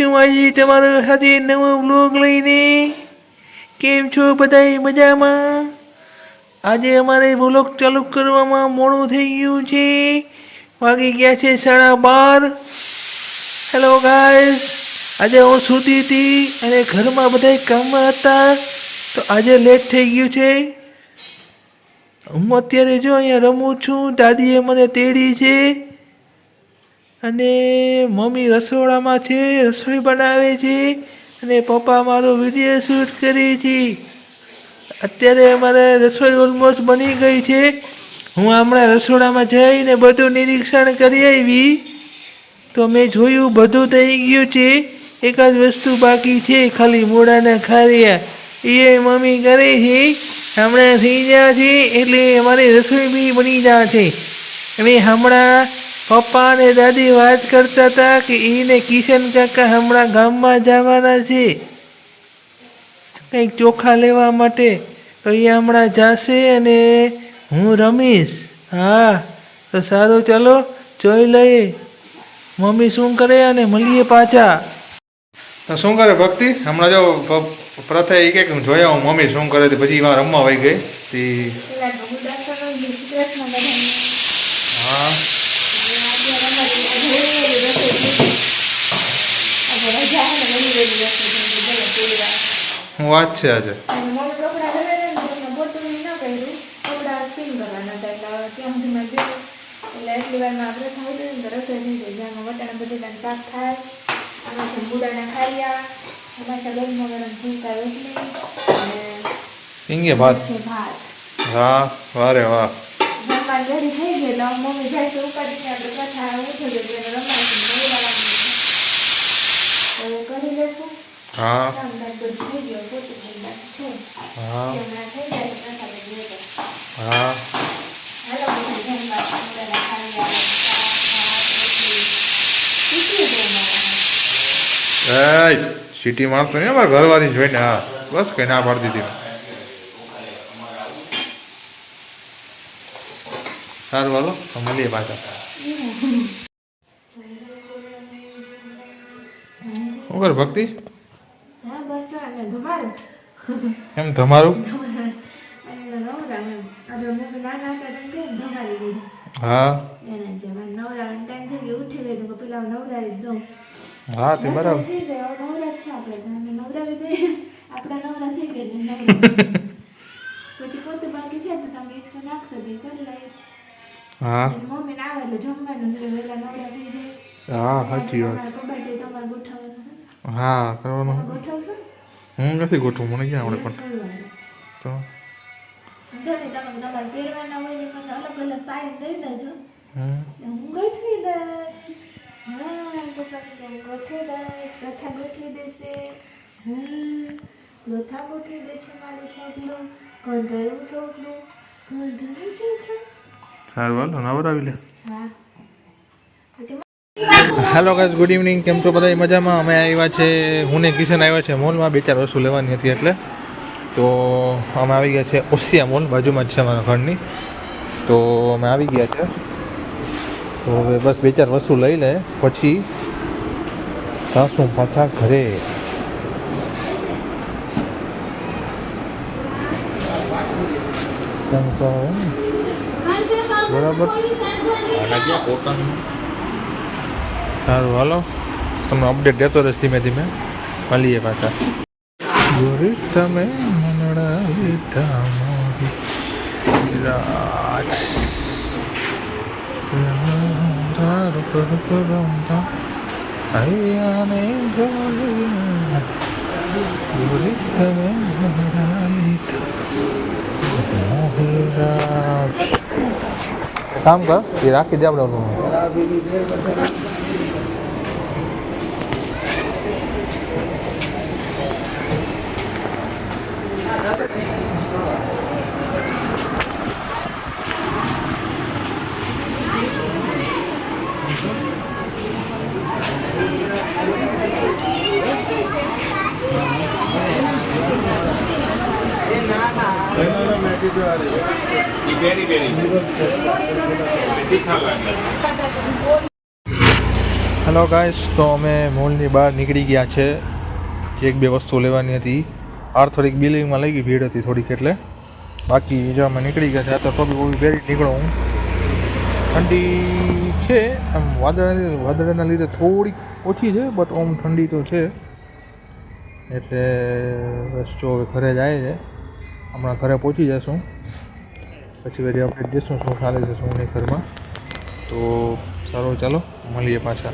છું આજે તમારો સાથે નવો બ્લોગ લઈને કેમ છો બધાય મજામાં? આજે અમારે બ્લોગ ચાલુ કરવામાં મોડું થઈ ગયું છે. વાગી ગયા છે સાડા બાર. હેલો ગાઈસ આજે હું સૂતી હતી અને ઘરમાં બધા કામમાં હતા. તો આજે લેટ થઈ ગયું છે. હું અત્યારે જો અહીંયા રમું છું. દાદીએ મને તેડી છે. અને મમ્મી રસોડામાં છે, રસોઈ બનાવે છે અને પપ્પા મારો વીડિયો શૂટ કરે છે. અત્યારે અમારે રસોઈ ઓલમોસ્ટ બની ગઈ છે. હું હમણાં રસોડામાં જઈને બધું નિરીક્ષણ કરી આવી. તો મેં જોયું બધું થઈ ગયું છે. એકાદ વસ્તુ બાકી છે, ખાલી મોડાના ખારિયા. એ મમ્મી કરે છે, હમણાં થઈ ગયા છે, એટલે અમારી રસોઈ બી બની જાય છે. અને હમણાં પપ્પા અને દાદી વાત કરતા હતા કે એને કિશન કાકા હમણાં ગામમાં જવાના છે. કંઈક ચોખા લેવા માટે તો એ હમણાં જશે અને હું રમીશ. હા તો સારું ચાલો જોઈ લઈએ. મમ્મી શું કરે અને મળીએ પાછા. તો શું કરે ભક્તિ? હમણાં જો પ્રથા એ કે હું જોયા હું મમ્મી શું કરે પછી એમાં રમવા વહી ગઈ. હા. ગરમ વાત રોટલી અને ઇંગે ભાત. છે હા વારે વાહ. કરી હા. હા. હા. એ સિટી માણસો નહીં, અમારા ઘરવાળી જોઈને, હા. બસ કઈ ના પાડી દીધી. સારું હાલો મળીએ પાછા. શું કર ભક્તિ હા બસ અને તમારું એમ તમારું અને નવરા એમ આપણે મમ્મી નાના હતા તેમ કે એમ તમારું? હા. હા, તે બરાબર. પોતે બાકી છે તો તમે હિંચકો નાખશો તે કરી લઈશ હા. મમ્મી ના આવે એટલે જમવાનું એટલે નવરા થઈ જાય હા, સાચી વાત. તમારે ગોઠવવાનું હા, કરવાનું. હું નથી ગોઠવું મને ક્યાં આવડે પણ. તો? તમે તમારા પહેરવાના હોય ને મને અલગ અલગ પાડીને દઈ દેજો. હું ગોઠવી દઈશ. હા પપ્પાને હું ગોઠવી દઈશ પ્રથા ગોઠવી દેશે. હમ પ્રથા ગોઠવી દે છે મારું છોકરું. કંધરું છોકરું કંધરું છોકરું સારું હાલો નવરાવી લે. હેલો ગાઈઝ ગુડ ઇવનિંગ કેમ છો બધા? મજામાં? અમે આવ્યા છે હું ને કિશન આવ્યા છે મોલમાં. બે ચાર વસ્તુ લેવાની હતી એટલે. તો અમે આવી ગયા છે ઓસિયા મોલ બાજુમાં જ છે અમારા ઘરની. તો અમે આવી ગયા છે. તો હવે બસ બે ચાર વસ્તુ લઈ લે. પછી જાશું પાછા ઘરે. બરાબર. સારું હાલો તમને અપડેટ દેતો રહીશ ધીમે ધીમે મળીએ પાછા ગોરી તમે મનડા લીધા મોરી રાજ તારું કરું કરું તા અહીંયાને ગોરી ગોરી તમે મનડા લીધા મોરી રાજ કામ કર એ રાખી દે આપણે હેલો ગાઈસ તો અમે મોલની બહાર નીકળી ગયા છે. એક બે વસ્તુ લેવાની હતી. આર થોડીક બિલિંગમાં લઈ ગઈ, ભીડ હતી થોડીક એટલે. બાકી જો અમે નીકળી ગયા છે, આ તો ટોપી બોપી પહેરી નીકળો હું. ઠંડી છે, આમ વાદળ વાદળાના લીધે થોડીક ઓછી છે બટ આમ ઠંડી તો છે. એટલે રસ્તો જો ઘરે જાય છે. હમણાં ઘરે પહોંચી જશું પછી વળી આપણે જઈશું શું ચાલે છે, શું નહીં ઘરમાં. તો સારું, ચાલો, મળીએ પાછા.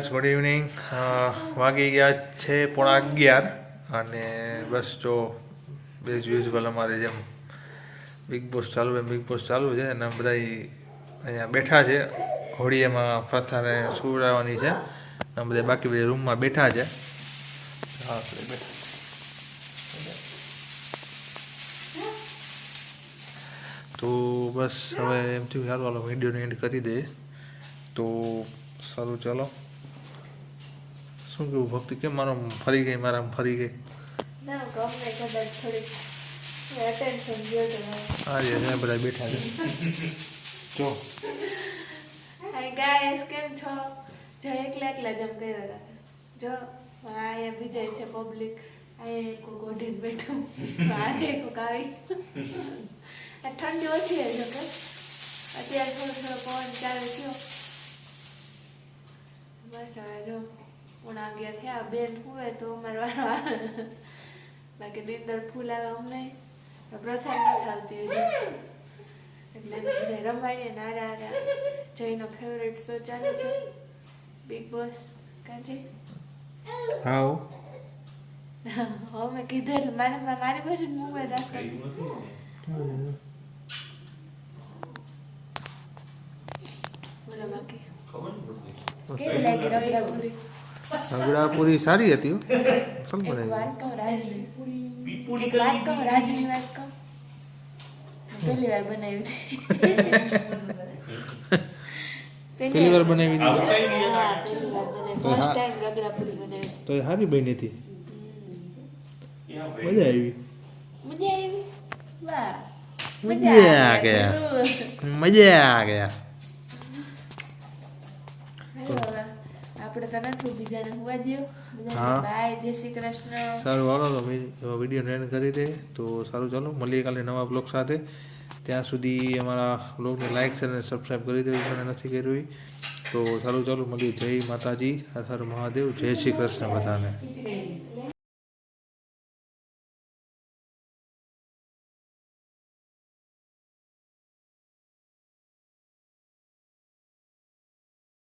ગાઈઝ ગુડ ઇવનિંગ વાગી ગયા છે પોણા અગિયાર અને બસ જો બેઝ યુઝ્યુઅલ અમારે જેમ બિગ બોસ ચાલુ એમ બિગ બોસ ચાલુ છે અને બધા અહીંયા બેઠા છે. હોળીએમાં પ્રથાને સુવડાવવાની છે અને બધા બાકી બધા રૂમમાં બેઠા છે. તો બસ હવે એમ થયું સારું હાલો વિડીયોને એન્ડ કરી દઈએ. તો સારું, ચાલો. શું કેવું? ભક્તિ કેમ મારો ફરી ગઈ? મારા ફરી ગઈ? ના ગમે કદાચ થોડીક અટેન્શન ગયો તો આ બધા બેઠા છે. જો. ગાઈસ કેમ છો? જો એકલા એકલા જમ કર્યા રાખે જો અહીંયા બીજા છે પબ્લિક અહીંયા કોક ઓઢીને બેઠું. આજે કોક આવી. આ ઠંડી ઓછી છે જો કે. અત્યારે થોડો થોડો પવન ચાલુ થયો. બસ હવે જો. ઉણા ગયા થયા બેન હુવે તો અમારે વારો બાકી નીંદર ફૂલ આવે અમને પ્રથા નથી આવતી એટલે રમાડીએ નારા આરા જયનો ફેવરેટ શો ચાલે છે બિગ બોસ કાંથી હાઉ હવે મેં કીધું મારે મારી બાજુ મોબાઈલ રાખો બોલો બાકી કેવી લાગી રગડાપુરી પૂરી સારી હતી એક બનાવી પૂરી. વાત કહું રાજની વાત કહું પહેલી વાર બનાવી હતી. પહેલી વાર બનાવી દીધી. હા પહેલી વાર બનાવી. તો ફર્સ્ટ ટાઈમ ટાઈમ રગડાપુરી બનાવી. તો એ સારી બની હતી. મજા આવી. મજા આવી? વાહ. મજા આ ગયા. મજા આ ગયા હાલો હવે. આપણે નથી બીજાને હોવા દો બધાને હા. બાય જય શ્રી કૃષ્ણ. સારું હાલો તો વીડિયો એન્ડ કરી દે. તો સારું ચાલો મળીએ કાલે નવા બ્લોગ સાથે. ત્યાં સુધી અમારા બ્લોગને લાઇક છે અને સબસ્ક્રાઈબ કરી દેવું મને નથી કર્યું તો સારું ચાલો મળીએ. જય માતાજી હર હર મહાદેવ જય શ્રી કૃષ્ણ બધાને.